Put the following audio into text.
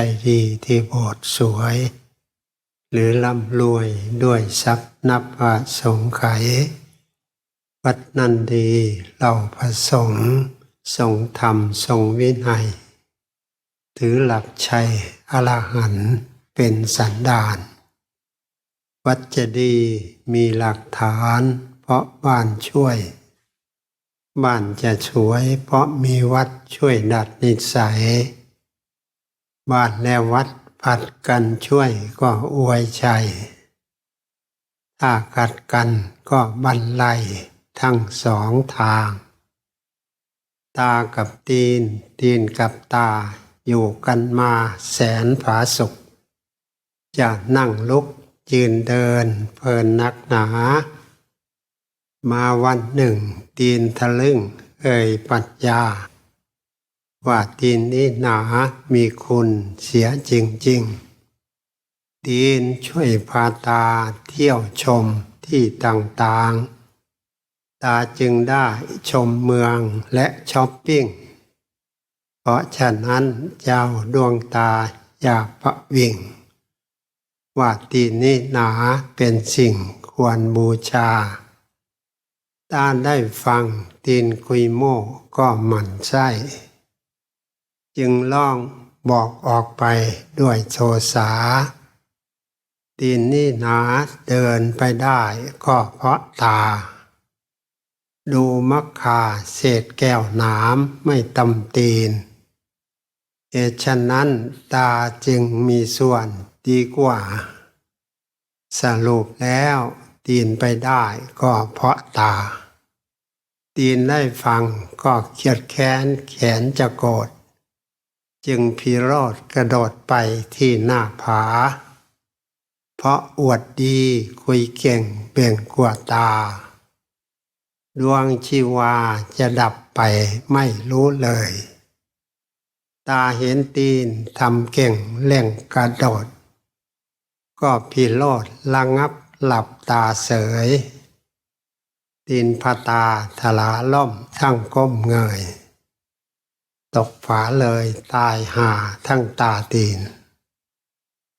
ใจดีที่โบสถ์สวย หรือร่ำรวยด้วยทรัพย์นับว่าสงไขยวัดนันดีเราพระสงฆ์ทรงธรรมทรงวินัย ถือหลักชัยอรหันต์เป็นสันดาน วัดเจดีมีหลักฐานเพราะบ้านช่วย บ้านจะสวยเพราะมีวัดช่วยดัดนิสัย บ้านและวัดผัดกันช่วยก็อวยชัย ถ้าขัดกันก็บรรลัยทั้งสองทาง ตากับตีน ตีนกับตาอยู่กันมาแสนผาสุข จะนั่งลุกยืนเดินเพลินนักหนา มาวันหนึ่ง ตีนทะลึ่งเอ่ยปรัชญา ว่าตีนนี้หนามีคุณเสียจริงๆตีนช่วยพาตาเที่ยวชมที่ต่างๆ ตาจึงได้ชมเมืองและช้อปปิ้ง เพราะฉะนั้นเจ้าดวงตาอย่าประวิงว่าตีนนี้หนาเป็นสิ่งควรบูชาตาได้ฟังตีนคุยโม่ก็หมั่นไส้ จึงล่องบอกออกไปด้วยโทสาตีนนี่หนาเดินไปได้ก็เพราะตา ดูมักคาเศษแก้วน้ำไม่ตำตีนเหตุฉะนั้นตาจึงมีส่วนดีกว่า สรุปแล้วตีนไปได้ก็เพราะตา ตีนได้ฟังก็เขียดแค้นแขนจะโกรธ จึงพิโรธกระโดดไปที่หน้าผา เพราะอวดดีคุยเก่งเบ่งกว่าตา ดวงชีวาจะดับไปไม่รู้เลย ตาเห็นตีนทำเก่งเล่งกระโดด ก็พิโรธระงับหลับตาเสยตีนพาตาทลาล่มทั้งก้มเงย ตกฝาเลยตายหาทั้งตาตีน